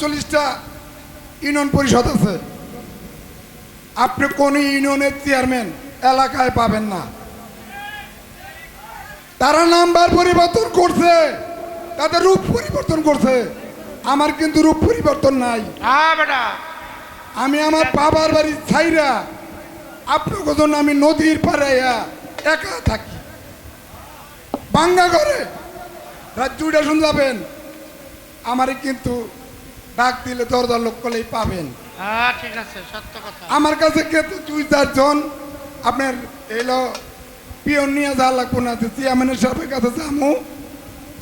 সাতচল্লিশটা union পরিষদ আছে। আপনি কোন ইউনিয়নের চেয়ারম্যান এলাকায় পাবেন না। তারা নাম্বার পরিবর্তন করছে। তাদের রূপ পরিবর্তন করছে। আমার কিন্তু রূপ পরিবর্তন নাই। হ্যাঁ আমি আমার বাবার বাড়ির ছাইরা আপনার জন্য আমি নদীর পাড়ে আইয়া একা থাকি। বাঙ্গা করে রাজ্যটা শুন যাবেন। আমার কিন্তু ডাক দিলে দরদার লোক করলেই পাবেন। হ্যাঁ ঠিক আছে সত্য কথা। আমার কাছে কিন্তু দুই চারজন আপনার এলো পিয়ন নিয়ে যা লাগবো না চেয়ারম্যানের সাহেবের কাছে যামু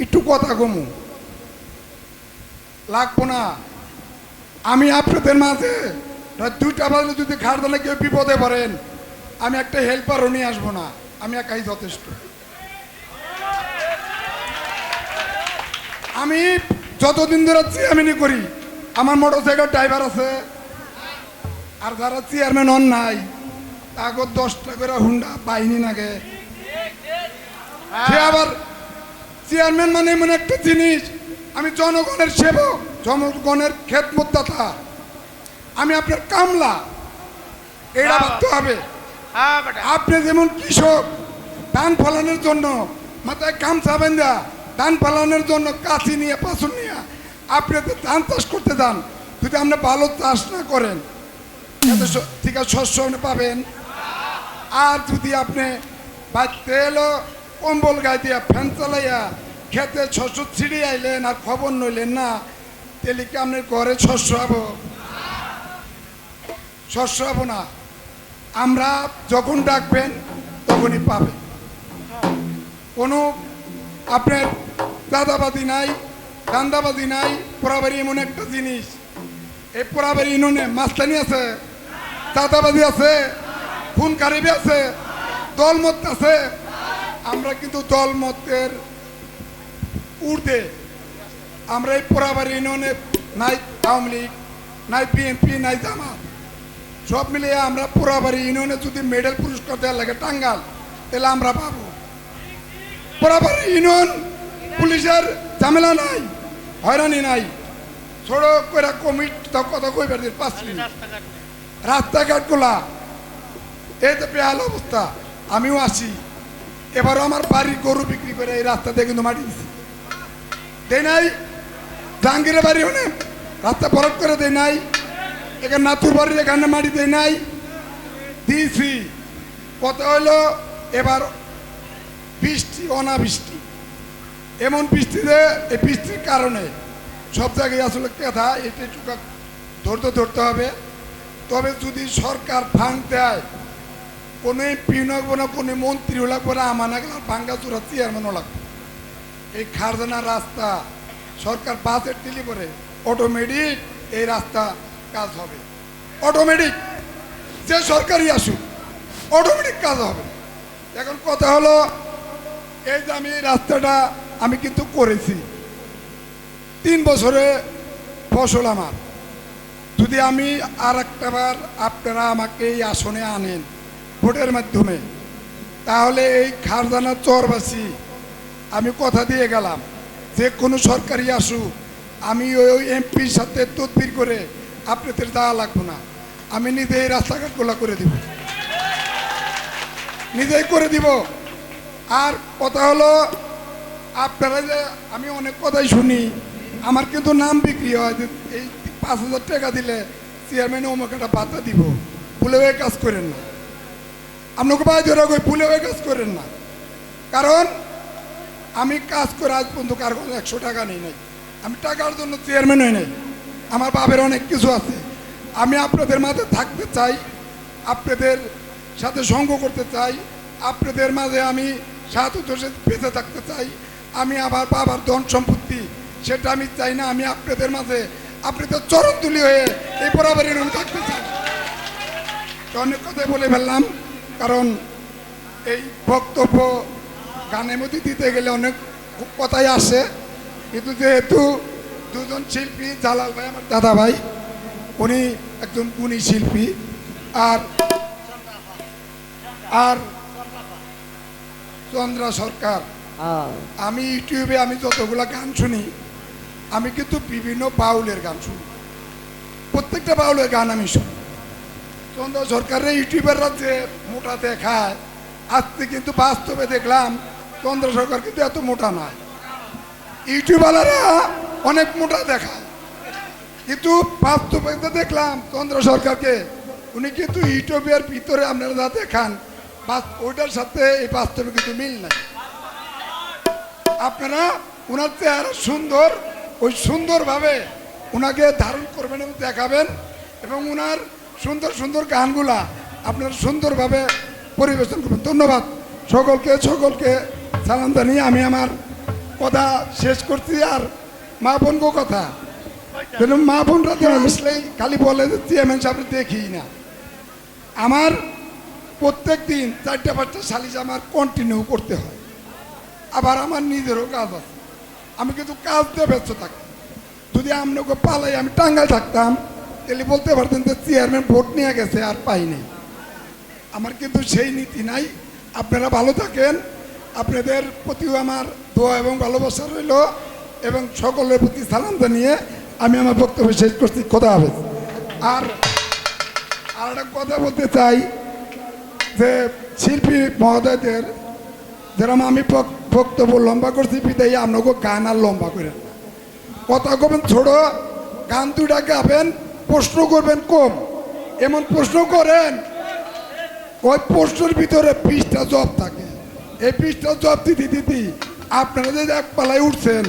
একটু কথা কমু। লাগবো না। আমি আপনাদের মাঝে রাত দুইটা বাজলে যদি খাট দিলে কেউ বিপদে পড়েন আমি একটা হেল্পারও নিয়ে আসব না আমি একাই যথেষ্ট। আমি যতদিন ধরে চেয়ারম্যানই করি আমার মোটর সাইকেল ড্রাইভার আছে। আর যারা চেয়ারম্যান হন নাই তাকে দশটা করে হুন্ডা বাহিনী নাগে সে আবার চেয়ারম্যান মানে এমন একটা জিনিস আমি জনগণের সেবক জনগণের খেতমতদাতা আমি আপনার কামলা। এটা বাহ। ভাবতে হবে। হ্যাঁ আপনি যেমন কৃষক ধান ফলানোর জন্য মাথায় গামছা বেঁধা ধান ফলানোর জন্য কাছি নিয়ে পাথর নিয়ে আপনি তো ধান চাষ করতে যান। যদি আপনি ভালো চাষ না করেন ঠিক আছে, শস্য আপনি পাবেন। আর যদি আপনি বাড়িতে এলো কম্বল গায়ে দিয়া ফ্যান চালাইয়া খেতে শস্য ছিঁড়ে আইলেন আর খবর নইলেন না, তাহলে কি আপনার ঘরে শস্য হব? শস্য হব না। আমরা যখন ডাকবেন, তখনই পাবেন। কোনো আপনার দাদাবাদি নাই দান্দাবাদি নাই পোড়াবাড়ি এমন একটা জিনিস। এই পোড়াবাড়ি ইউনিয়নে মাস্তানি আছে দাদাবাদি আছে খুন কারিবি আছে, দলমত আছে। আমরা কিন্তু দলমতের উর্ধে আমরা এই পোড়াবাড়ি ইউনিয়নে নাই আওয়ামী লীগ, নাই বিএনপি, নাই জামাত। সব মিলিয়ে আমরা পোড়াবাড়ি ইউনিয়নে যদি মেডেল পুরস্কার দেওয়ার লাগে টাঙ্গাল, তাহলে আমরা পাবো। পোড়াবাড়ি ইউনিয়ন পুলিশের ঝামেলা নাই। হয়রানি নাই। ছোট করে কমিট কথা কইবার দিন পাঁচ মিনিট। রাস্তাঘাটগুলা এই তো বেহাল অবস্থা। আমিও আসি। এবারও আমার বাড়ির গরু বিক্রি করে এই রাস্তা দিয়ে কিন্তু মাটি দিছি। দেয় নাই? জাহাঙ্গীরের বাড়ি হনে রাস্তা বরফ করে দেয় নাই। এখানে নাতুর বাড়ির এখানে মাটি দেয় নাই। দিয়েছি। কত হইল? এবার বৃষ্টি অনাবৃষ্টি। এমন বৃষ্টিতে, এই বৃষ্টির কারণে সব জায়গায় আসলে কথা, এটা একটু ধরতে ধরতে হবে। তবে যদি সরকার ফান্ড দেয়, কোনো এমপি লাগবো না, কোনো মন্ত্রীও লাগবো না, আমার না ভাঙ্গা চূড়া চেয়ারম্যানও লাগবে। এই খারদানা রাস্তা, সরকার বাজেট দিলি করে অটোমেটিক এই রাস্তা কাজ হবে। অটোমেটিক যে সরকারই আসুক অটোমেটিক কাজ হবে। এখন কথা হলো, এই যে আমি রাস্তাটা আমি কিন্তু করেছি। তিন বছরে ফসল আমার। যদি আমি আর একটাবার আপনারা আমাকে এই আসনে আনেন ভোটের মাধ্যমে, তাহলে এই খারদানা চরবাসী, আমি কথা দিয়ে গেলাম, যে কোনো সরকারি আসুক, আমি ওই ওই এমপির সাথে তদবির করে আপনাদের দেওয়া লাগবো না। আমি নিজে এই রাস্তাঘাটগুলো করে দিব। নিজেই করে দিব। আর কথা হলো আপনারা যে আমি অনেক কথাই শুনি, আমার কিন্তু নাম বিক্রি হয় এই পাঁচ হাজার টাকা দিলে চেয়ারম্যান অমুক একটা বাতা দিব ভুলে হয়ে কাজ করেন না। আপনাকে ভাই ধরে কই ভুলে হয়ে কাজ করেন না। কারণ আমি কাজ করে আজ পর্যন্ত কার কোনো একশো টাকা নেই নাই। আমি টাকার জন্য চেয়ারম্যান হই নাই। আমার বাপের অনেক কিছু আছে। আমি আপনাদের মাঝে থাকতে চাই, আপনাদের সাথে সঙ্গ করতে চাই, আপনাদের মাঝে আমি দোষে বেঁচে থাকতে চাই। আমি আবার বাবার ধন সম্পত্তি, সেটা আমি চাই না, আমি আপনাদের মাঝে আপনাদের চরণ তুলি হয়ে এই বরাবরের রুম থাকতে চাই অনেক কথাই বলে ফেললাম, কারণ এই বক্তব্য গানের মধ্যে দিতে গেলে অনেক কথাই আসে, কিন্তু যেহেতু দুজন শিল্পী, জালাল ভাই আমার দাদা ভাই, উনি একজন গুণী শিল্পী, আর আর চন্দ্রা সরকার। আমি ইউটিউবে আমি যতগুলা গান শুনি, আমি কিন্তু বিভিন্ন বাউলের গান শুনি। প্রত্যেকটা বাউলের গান আমি শুনি। চন্দ্র সরকারের ইউটিউবাররা যে মোটা দেখায় আজকে কিন্তু বাস্তবে দেখলাম চন্দ্র সরকার কিন্তু এত মোটা নয়। ইউটিউবাররা অনেক মোটা দেখায়। কিন্তু বাস্তবে দেখলাম চন্দ্র সরকারকে, উনি কিন্তু ইউটিউবের ভিতরে আপনারা যা দেখান ওইটার সাথে এই বাস্তবে কিন্তু মিল নাই। আপনারা ওনার চেহারা সুন্দর, ওই সুন্দরভাবে ওনাকে ধারণ করবেন এবং দেখাবেন এবং ওনার সুন্দর সুন্দর গানগুলা আপনারা সুন্দরভাবে পরিবেশন করবেন। ধন্যবাদ সকলকে সকলকে সালাম জানিয়ে আমি আমার কথা শেষ করছি। আর মা বোনকে কথা কিন্তু মা বোনরা তো আসলেই খালি বলে যে চেয়ারম্যান সাহেব দেখি না। আমার প্রত্যেক দিন চারটা পাঁচটা সালিশ আমার কন্টিনিউ করতে হয়। আবার আমার নিজেরও কাজ আছে। আমি কিন্তু কাজ দিয়ে ব্যস্ত থাকি। যদি আপনাকে পালাই আমি টাঙ্গায় থাকতাম, তাহলে বলতে পারতেন যে চেয়ারম্যান ভোট নিয়ে গেছে, আর পাইনি আমার কিন্তু সেই নীতি নাই। আপনারা ভালো থাকেন। আপনাদের প্রতিও আমার দোয়া এবং ভালোবাসা রইল এবং সকলের প্রতি সালাম জানিয়ে আমি আমার বক্তব্য শেষ করছি। কথা হবে আর আর একটা কথা বলতে চাই যে শিল্পী মহোদয়দের যেরকম আমি বক্তব্য লম্বা করছি, বিদায় আপনাকে গান আর লম্বা করে। কথা কবেন ছোট, গান দুটা গাবেন, প্রশ্ন করবেন কম। এমন প্রশ্ন করেন, ওই প্রশ্নের ভিতরে পিসটা জব থাকে। এই পিসটা জব দিতে দিতে আপনারা যে এক পালায় উঠছেন,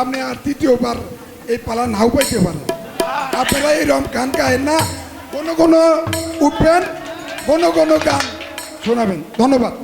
আপনি আর তৃতীয়বার এই পালা নাও পাইতে পারেন। আপনারা এইরকম গান গায়েন না কোনো কোনো উঠবেন কোনো কোনো গান শোনাবেন। ধন্যবাদ।